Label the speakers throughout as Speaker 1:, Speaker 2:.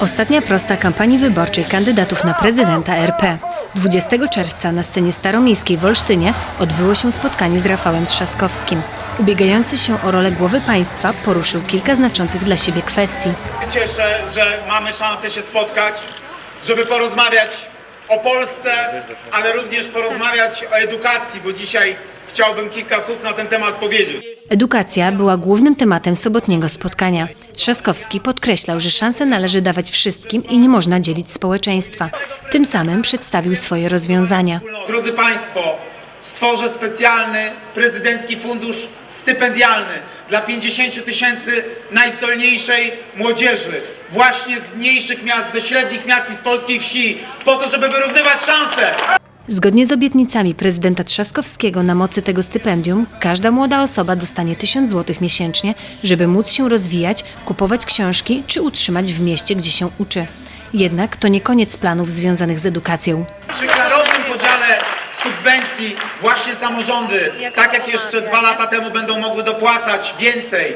Speaker 1: Ostatnia prosta kampanii wyborczej kandydatów na prezydenta RP. 20 czerwca na scenie staromiejskiej w Olsztynie odbyło się spotkanie z Rafałem Trzaskowskim. Ubiegający się o rolę głowy państwa poruszył kilka znaczących dla siebie kwestii.
Speaker 2: cieszę, że mamy szansę się spotkać, żeby porozmawiać o Polsce, ale również porozmawiać o edukacji, bo dzisiaj chciałbym kilka słów na ten temat powiedzieć.
Speaker 1: Edukacja była głównym tematem sobotniego spotkania. Trzaskowski podkreślał, że szanse należy dawać wszystkim i nie można dzielić społeczeństwa. Tym samym przedstawił swoje rozwiązania.
Speaker 2: Drodzy Państwo, stworzę specjalny prezydencki fundusz stypendialny dla 50 tysięcy najzdolniejszej młodzieży, właśnie z mniejszych miast, ze średnich miast i z polskiej wsi, po to, żeby wyrównywać szanse.
Speaker 1: Zgodnie z obietnicami prezydenta Trzaskowskiego na mocy tego stypendium, każda młoda osoba dostanie 1000 zł miesięcznie, żeby móc się rozwijać, kupować książki czy utrzymać w mieście, gdzie się uczy. Jednak to nie koniec planów związanych z edukacją.
Speaker 2: Przy klarownym podziale subwencji właśnie samorządy, tak jak jeszcze dwa lata temu będą mogły dopłacać więcej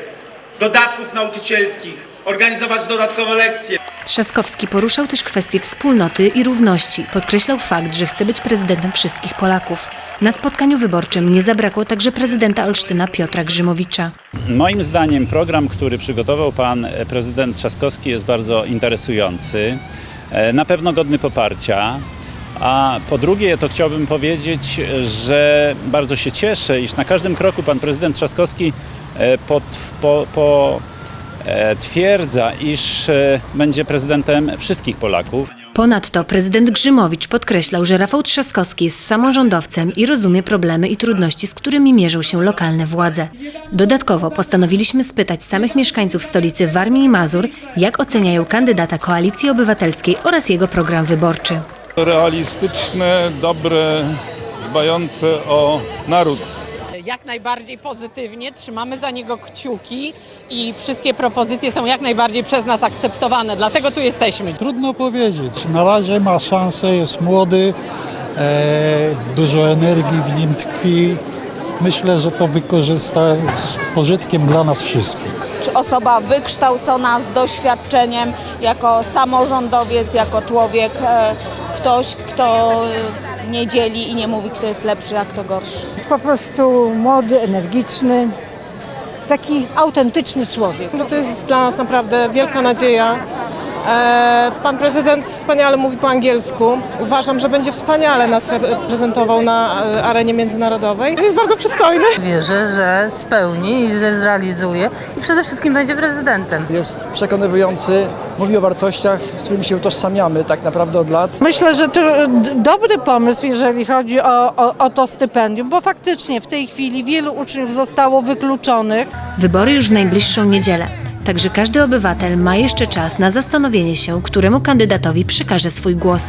Speaker 2: dodatków nauczycielskich, organizować dodatkowe lekcje.
Speaker 1: Trzaskowski poruszał też kwestie wspólnoty i równości. Podkreślał fakt, że chce być prezydentem wszystkich Polaków. Na spotkaniu wyborczym nie zabrakło także prezydenta Olsztyna Piotra Grzymowicza.
Speaker 3: Moim zdaniem program, który przygotował pan e, prezydent Trzaskowski jest bardzo interesujący, e, na pewno godny poparcia. A po drugie, to chciałbym powiedzieć, że bardzo się cieszę, iż na każdym kroku pan prezydent Trzaskowski e, pod, po, po, twierdza, iż e, będzie prezydentem wszystkich Polaków.
Speaker 1: Ponadto prezydent Grzymowicz podkreślał, że Rafał Trzaskowski jest samorządowcem i rozumie problemy i trudności, z którymi mierzą się lokalne władze. Dodatkowo postanowiliśmy spytać samych mieszkańców stolicy Warmii i Mazur, jak oceniają kandydata Koalicji Obywatelskiej oraz jego program wyborczy.
Speaker 4: realistyczne, dobre, dbające o naród.
Speaker 5: Jak najbardziej pozytywnie, trzymamy za niego kciuki i wszystkie propozycje są jak najbardziej przez nas akceptowane, dlatego tu jesteśmy.
Speaker 6: Trudno powiedzieć. Na razie ma szansę, jest młody, e, dużo energii w nim tkwi. Myślę, że to wykorzysta z pożytkiem dla nas wszystkich.
Speaker 7: czy osoba wykształcona z doświadczeniem jako samorządowiec, jako człowiek, e, ktoś, kto nie dzieli i nie mówi, kto jest lepszy, a kto gorszy.
Speaker 8: Jest po prostu młody, energiczny, taki autentyczny człowiek.
Speaker 9: No to jest dla nas naprawdę wielka nadzieja. E, Pan prezydent wspaniale mówi po angielsku. Uważam, że będzie wspaniale nas reprezentował na e, arenie międzynarodowej. Jest bardzo przystojny.
Speaker 10: Wierzę, że spełni i że zrealizuje i przede wszystkim będzie prezydentem.
Speaker 11: jest przekonywujący, mówi o wartościach, z którymi się utożsamiamy tak naprawdę od lat.
Speaker 8: Myślę, że to dobry pomysł, jeżeli chodzi o, o, o to stypendium, bo faktycznie w tej chwili wielu uczniów zostało wykluczonych.
Speaker 1: Wybory już w najbliższą niedzielę. Także każdy obywatel ma jeszcze czas na zastanowienie się, któremu kandydatowi przekaże swój głos.